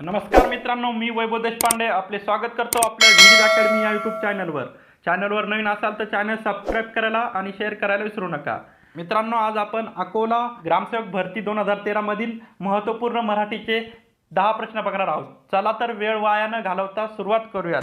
नमस्कार मित्रांनो मी वैभव देशपांडे. आपले स्वागत करतो आपल्या व्हिडिओ अकॅडमी या यूट्यूब चॅनलवर चॅनलवर नवीन असाल तर चॅनल सबस्क्राईब करायला आणि शेअर करायला विसरू नका. मित्रांनो आज आपण अकोला ग्रामसेवक भरती दोन हजार तेरामधील महत्त्वपूर्ण मराठीचे दहा प्रश्न बघणार आहोत. चला तर वेळ वाया न घालवता सुरुवात करूयात.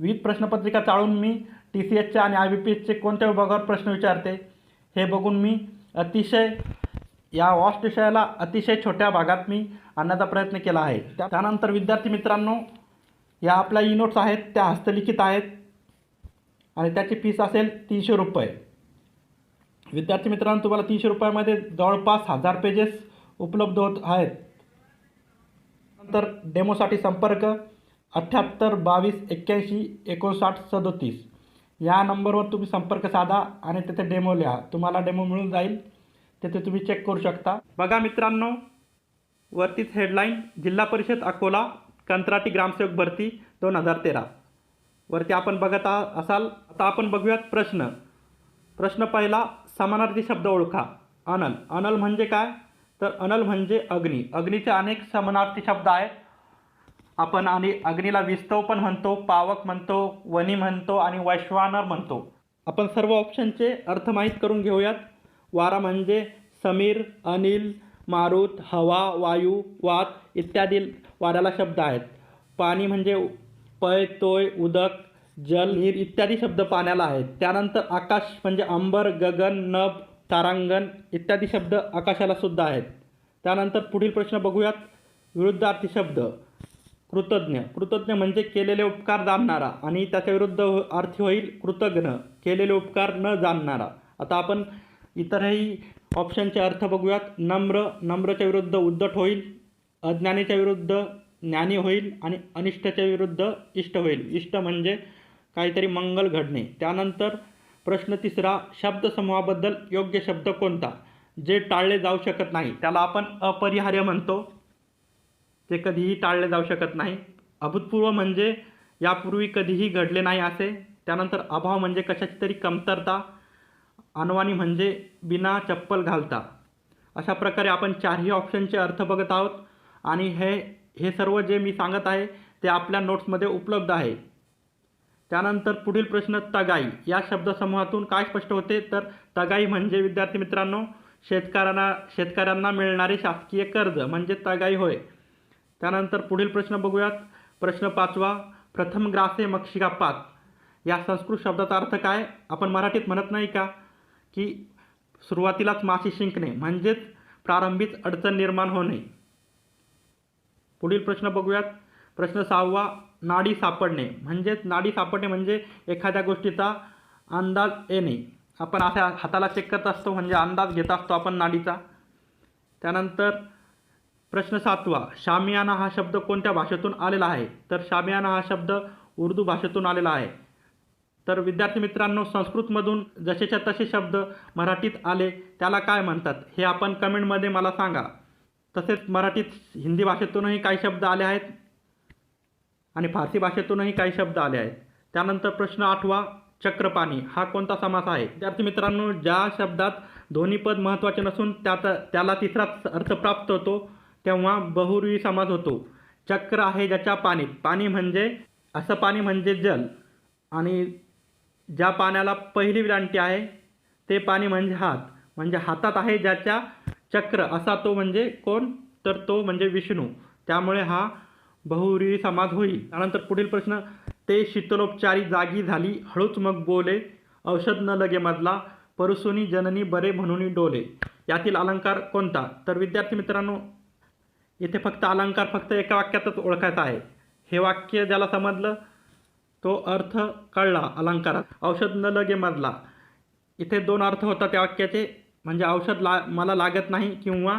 विविध प्रश्नपत्रिका चाळून मी टी सी एचच्या आणि आय बी पी एसचे कोणत्या विभागावर प्रश्न विचारते. हे बघून मी अतिशय या वॉस्ट विषयाला अतिशय छोट्या भागात मी आणण्याचा प्रयत्न केला आहे. त्या- त्यानंतर विद्यार्थी मित्रांनो या आपल्या ई नोट्स आहेत त्या हस्तलिखित आहेत. आणि त्याची फीस असेल तीनशे रुपये. विद्यार्थी मित्रांनो तुम्हाला तीनशे रुपयामध्ये जवळपास हजार पेजेस उपलब्ध होत आहेत. नंतर डेमोसाठी संपर्क. अठ्ठ्याहत्तर बावीस एक्क्याऐंशी एकोणसाठ सदोतीस. या नंबरवर तुम्ही संपर्क साधा आणि तिथे डेमो लिहा. तुम्हाला डेमो मिळून जाईल. तिथे तुम्ही चेक करू शकता. बघा मित्रांनो वरतीच हेडलाईन जिल्हा परिषद अकोला कंत्राटी ग्रामसेवक भरती दोन हजार तेरा. वरती आपण बघत असाल आता आपण बघूयात प्रश्न. प्रश्न पहिला समानार्थी शब्द ओळखा. अनल. अनल म्हणजे काय? तर अनल म्हणजे अग्नी. अग्नीचे अनेक समानार्थी शब्द आहेत. आपण आणि अग्नीला विस्तव पण म्हणतो पावक म्हणतो वनी म्हणतो आणि वैश्वानर म्हणतो. आपण सर्व ऑप्शनचे अर्थ माहीत करून घेऊयात. वारा म्हणजे समीर अनिल मारुत हवा वायू वात इत्यादी वाऱ्याला शब्द आहेत. पाणी म्हणजे पय तोय उदक जल नीर इत्यादी शब्द पाण्याला आहेत. त्यानंतर आकाश म्हणजे अंबर गगन नभ तारांगण इत्यादी शब्द आकाशाला सुद्धा आहेत. त्यानंतर पुढील प्रश्न बघूयात. विरुद्धार्थी शब्द. कृतज्ञ. कृतज्ञ म्हणजे केलेले उपकार जाणणारा आणि त्याच्या विरुद्ध हो- अर्थी होईल कृतज्ञ. केलेले उपकार न जाणणारा. आता आपण इतरही ऑप्शनचे अर्थ बघूयात. नम्र नम्रच्या विरुद्ध उद्धट होईल अज्ञानीच्या विरुद्ध ज्ञानी होईल आणि अनिष्टच्या विरुद्ध इष्ट होईल. इष्ट म्हणजे काहीतरी मंगल घडणे. त्यानंतर प्रश्न तिसरा शब्दसमूहाबद्दल योग्य शब्द कोणता? जे टाळले जाऊ शकत नाही. त्याला आपण अपरिहार्य म्हणतो. ते कधीही टाळले जाऊ शकत नाही. अभूतपूर्व म्हणजे यापूर्वी कधीही घडले नाही असे. त्यानंतर अभाव म्हणजे कशाची तरी कमतरता. अनवाणी म्हणजे बिना चप्पल घालता. अशा प्रकारे आपण चारही ऑप्शनचे अर्थ बघत आहोत. आणि हे हे सर्व जे मी सांगत आहे ते आपल्या नोट्समध्ये उपलब्ध आहे. त्यानंतर पुढील प्रश्न तगाई. या शब्दसमूहातून काय स्पष्ट होते? तर तगाई म्हणजे विद्यार्थी मित्रांनो शेतकऱ्यांना शेतकऱ्यांना मिळणारे शासकीय कर्ज. म्हणजे तगाई होय. त्यानंतर पुढील प्रश्न बघूयात. प्रश्न पाचवा प्रथम ग्रासे मक्षिका पात या संस्कृत शब्दाचा अर्थ काय? आपण मराठीत म्हणत नाही का? की सुरुवातीलाच माशी शिंकणे म्हणजेच प्रारंभीच अडचण निर्माण होणे. पुढील प्रश्न बघूयात. प्रश्न सहावा नाडी सापडणे म्हणजेच नाडी सापडणे म्हणजे एखाद्या गोष्टीचा अंदाज येणे. आपण अशा हाताला चेक करत असतो म्हणजे अंदाज घेत असतो आपण नाडीचा. त्यानंतर प्रश्न सातवा शामियाना हा शब्द कोणत्या भाषेतून आलेला आहे? तर शामियाना हा शब्द उर्दू भाषेतून आलेला आहे. तर विद्यार्थी मित्रांनो संस्कृतमधून जसेच्या तसे शब्द मराठीत आले त्याला काय म्हणतात? हे आपण कमेंटमध्ये मला सांगा. तसेच मराठीत हिंदी भाषेतूनही काही शब्द आले आहेत आणि फारसी भाषेतूनही काही शब्द आले आहेत. त्यानंतर प्रश्न आठवा चक्रपाणी हा कोणता समास आहे? विद्यार्थी मित्रांनो ज्या शब्दात दोन्ही पद महत्त्वाचे नसून त्याचा त्याला तिसराच अर्थ प्राप्त होतो. तेव्हा बहुर्वी समास होतो. चक्र आहे ज्याच्या पाणीत पाणी म्हणजे असं पाणी म्हणजे जल. आणि ज्या पाण्याला पहिली विरांटी आहे ते पाणी म्हणजे हात. म्हणजे हातात आहे ज्याच्या चक्र. असा तो म्हणजे कोण? तर तो म्हणजे विष्णू. त्यामुळे हा बहुरी समाज होईल त्यानंतर पुढील प्रश्न ते शीतलोपचारी जागी झाली हळूच मग बोले औषध न लगे मधला परसुनी जननी बरे म्हणून डोले. यातील अलंकार कोणता? तर विद्यार्थी मित्रांनो इथे फक्त अलंकार फक्त एका वाक्यातच ओळखायचा आहे. हे वाक्य ज्याला समजलं तो अर्थ कळला अलंकारात. औषध न लगे मधला इथे दोन अर्थ होतात त्या वाक्याचे. म्हणजे औषध ला मला लागत नाही किंवा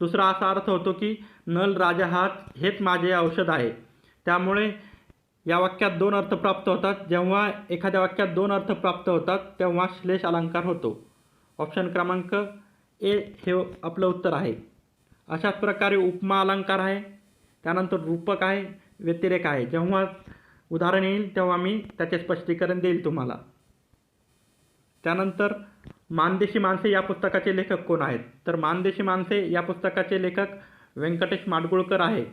दुसरा असा अर्थ होतो की नल राजा हात हेच माझे औषध आहे. त्यामुळे या वाक्यात दोन अर्थ प्राप्त होतात. जेव्हा एखाद्या वाक्यात दोन अर्थ प्राप्त होतात तेव्हा श्लेष अलंकार होतो. ऑप्शन क्रमांक ए हे आपलं उत्तर आहे. अशाच प्रकारे उपमा अलंकार आहे त्यानंतर रूपक आहे व्यतिरेक आहे. जेव्हा उदाहरण येईल तेव्हा मी त्याचे स्पष्टीकरण देईल तुम्हाला. त्यानंतर मानदेशी माणसे या पुस्तकाचे लेखक कोण आहेत? तर मानदेशी माणसे या पुस्तकाचे लेखक व्यंकटेश माडगुळकर आहे.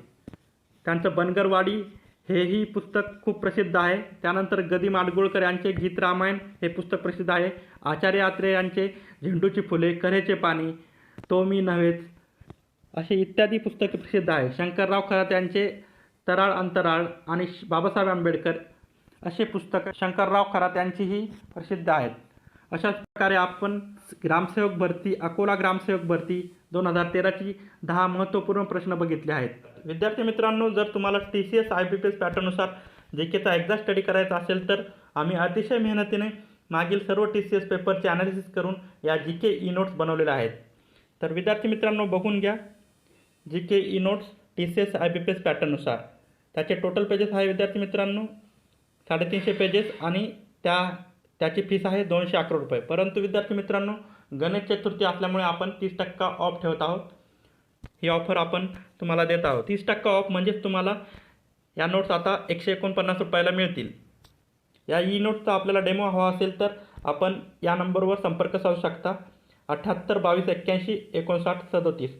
त्यांचं बनगरवाडी हेही पुस्तक खूप प्रसिद्ध आहे. त्यानंतर गदी माडगुळकर यांचे गीत रामायण हे पुस्तक प्रसिद्ध आहे. आचार्य आत्रे यांचे झेंडूची फुले करेचे पाणी तो मी नव्हेच. असे इत्यादी पुस्तके प्रसिद्ध आहे. शंकरराव खरात यांचे तराळ अंतराळ आणि श- बाबासाहेब आंबेडकर असे पुस्तकं शंकरराव खरात यांचीही प्रसिद्ध आहेत. अशाच प्रकारे आपण ग्रामसेवक भरती अकोला ग्रामसेवक भरती दोन हजार तेराची दहा महत्त्वपूर्ण प्रश्न बघितले आहेत. विद्यार्थी मित्रांनो जर तुम्हाला T C S I B P S पॅटर्ननुसार जे केचा एक्झा स्टडी करायचा असेल तर आम्ही अतिशय मेहनतीने मागील सर्व टी सी एस पेपरचे ॲनालिसिस करून या जी के ई नोट्स बनवलेल्या आहेत. तर विद्यार्थी मित्रांनो बघून घ्या. G K E notes T C S I B P S पॅटर्ननुसार त्याचे टोटल पेजेस आहे विद्यार्थी मित्रांनो. साडेतीनशे पेजेस आणि त्या त्याची फीस आहे दोनशे अकरा रुपये. परंतु विद्यार्थी मित्रांनो गणेश चतुर्थी असल्यामुळे आपण तीस टक्का ऑफ ठेवत आहोत. ही ऑफर आपण तुम्हाला देत आहोत. तीस टक्का ऑफ म्हणजेच तुम्हाला या नोट्स आता एकशे एकोणपन्नास रुपयाला मिळतील. या ई नोट्सचा आपल्याला डेमो हवा असेल तर आपण या नंबरवर संपर्क साधू शकता. अठ्ठ्याहत्तर बावीस एक्क्याऐंशी एकोणसाठ सदोतीस.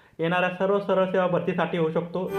येणाऱ्या सर्व सरळ सेवा भरतीसाठी होऊ शकतो.